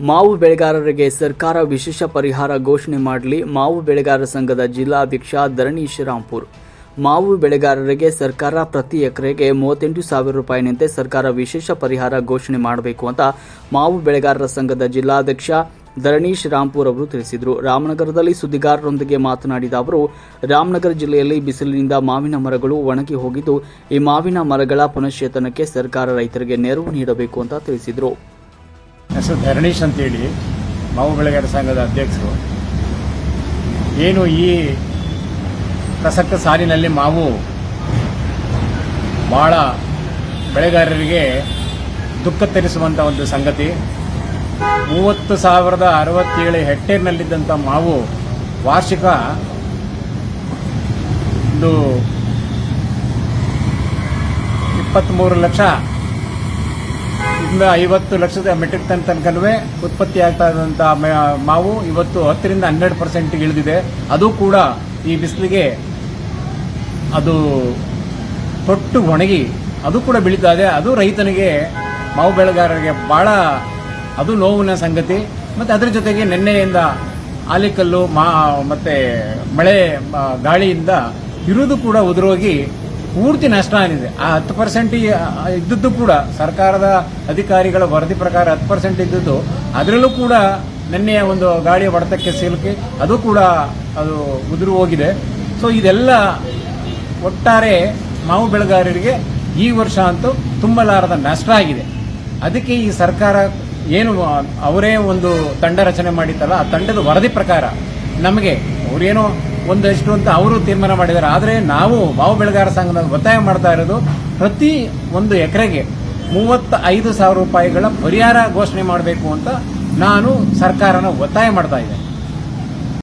ಮಾವು ಬೆಳೆಗಾರರಿಗೆ ಸರ್ಕಾರ ವಿಶೇಷ ಪರಿಹಾರ ಘೋಷಣೆ ಮಾಡಲಿ, ಮಾವು ಬೆಳೆಗಾರರ ಸಂಘದ ಜಿಲ್ಲಾಧ್ಯಕ್ಷ ಧರಣಿ ಶ್ರೀರಾಂಪುರ್. ಮಾವು ಬೆಳೆಗಾರರಿಗೆ ಸರ್ಕಾರ ಪ್ರತಿ ಎಕರೆಗೆ ಮೂವತ್ತೆಂಟು ಸಾವಿರ ರೂಪಾಯಿನಂತೆ ಸರ್ಕಾರ ವಿಶೇಷ ಪರಿಹಾರ ಘೋಷಣೆ ಮಾಡಬೇಕು ಅಂತ ಮಾವು ಬೆಳೆಗಾರರ ಸಂಘದ ಜಿಲ್ಲಾಧ್ಯಕ್ಷ ಧರಣೀಶ್ ರಾಂಪುರ್ ಅವರು ತಿಳಿಸಿದರು. ರಾಮನಗರದಲ್ಲಿ ಸುದ್ದಿಗಾರರೊಂದಿಗೆ ಮಾತನಾಡಿದ ಅವರು, ರಾಮನಗರ ಜಿಲ್ಲೆಯಲ್ಲಿ ಬಿಸಿಲಿನಿಂದ ಮಾವಿನ ಮರಗಳು ಒಣಗಿ ಹೋಗಿದ್ದು, ಈ ಮಾವಿನ ಮರಗಳ ಪುನಶ್ಚೇತನಕ್ಕೆ ಸರ್ಕಾರ ರೈತರಿಗೆ ನೆರವು ನೀಡಬೇಕು ಅಂತ ತಿಳಿಸಿದರು. ಹೆಸರು ಧರಣೀಶ್ ಅಂತೇಳಿ, ಮಾವು ಬೆಳೆಗಾರ ಸಂಘದ ಅಧ್ಯಕ್ಷರು. ಏನು ಈ ಪ್ರಸಕ್ತ ಸಾಲಿನಲ್ಲಿ ಮಾವು ಭಾಳ ಬೆಳೆಗಾರರಿಗೆ ದುಃಖ ತರಿಸುವಂಥ ಒಂದು ಸಂಗತಿ. ಮೂವತ್ತು ಸಾವಿರದ ಅರವತ್ತೇಳು ಹೆಕ್ಟೇರ್ನಲ್ಲಿದ್ದಂಥ ಮಾವು ವಾರ್ಷಿಕ ಒಂದು ಇಪ್ಪತ್ತ್ಮೂರು ಲಕ್ಷ ಇಂದ ಐವತ್ತು ಲಕ್ಷದ ಮೆಟ್ರಿಕ್ ಟನ್ ತನಕನೂ ಉತ್ಪತ್ತಿ ಆಗ್ತಾ ಇದ್ದಂಥ ಮಾವು ಇವತ್ತು ಹತ್ತರಿಂದ ಹನ್ನೆರಡು ಪರ್ಸೆಂಟ್ ಇಳಿದಿದೆ. ಅದು ಕೂಡ ಈ ಬಿಸಿಲಿಗೆ ಅದು ತೊಟ್ಟು ಒಣಗಿ ಅದು ಕೂಡ ಬೀಳ್ತಾ ಇದೆ ಅದು ರೈತನಿಗೆ, ಮಾವು ಬೆಳೆಗಾರರಿಗೆ ಬಹಳ ಅದು ನೋವಿನ ಸಂಗತಿ. ಮತ್ತು ಅದರ ಜೊತೆಗೆ ನಿನ್ನೆಯಿಂದ ಆಲಿಕಲ್ಲು ಮಾ ಮತ್ತೆ ಮಳೆ ಗಾಳಿಯಿಂದ ಇರುವುದು ಕೂಡ ಉದುರೋಗಿ ಪೂರ್ತಿ ನಷ್ಟ ಆಗಿದೆ. ಆ ಹತ್ತು ಪರ್ಸೆಂಟ್ ಇದ್ದದ್ದು ಕೂಡ ಸರ್ಕಾರದ ಅಧಿಕಾರಿಗಳ ವರದಿ ಪ್ರಕಾರ ಹತ್ತು ಪರ್ಸೆಂಟ್ ಇದ್ದದ್ದು, ಅದರಲ್ಲೂ ಕೂಡ ನಿನ್ನೆಯ ಒಂದು ಗಾಡಿಯ ಹೊಡೆತಕ್ಕೆ ಸಿಲುಕಿ, ಅದು ಕೂಡ ಅದು ಉದುರು ಹೋಗಿದೆ. ಸೊ ಇದೆಲ್ಲ ಒಟ್ಟಾರೆ ಮಾವು ಬೆಳೆಗಾರರಿಗೆ ಈ ವರ್ಷ ಅಂತೂ ತುಂಬಲಾರದ ನಷ್ಟ ಆಗಿದೆ. ಅದಕ್ಕೆ ಈ ಸರ್ಕಾರ ಏನು ಅವರೇ ಒಂದು ತಂಡ ರಚನೆ ಮಾಡಿತ್ತಲ್ಲ, ಆ ತಂಡದ ವರದಿ ಪ್ರಕಾರ ನಮಗೆ ಅವರೇನೋ ಒಂದಷ್ಟು ಅಂತ ಅವರು ತೀರ್ಮಾನ ಮಾಡಿದ್ದಾರೆ. ಆದರೆ ನಾವು ಮಾವು ಬೆಳೆಗಾರ ಸಂಘದ ಒತ್ತಾಯ ಮಾಡ್ತಾ ಇರೋದು ಪ್ರತಿ ಒಂದು ಎಕರೆಗೆ ಮೂವತ್ತ ಐದು ಸಾವಿರ ರೂಪಾಯಿಗಳ ಪರಿಹಾರ ಘೋಷಣೆ ಮಾಡಬೇಕು ಅಂತ ನಾನು ಸರ್ಕಾರನ ಒತ್ತಾಯ ಮಾಡ್ತಾ ಇದ್ದೇನೆ.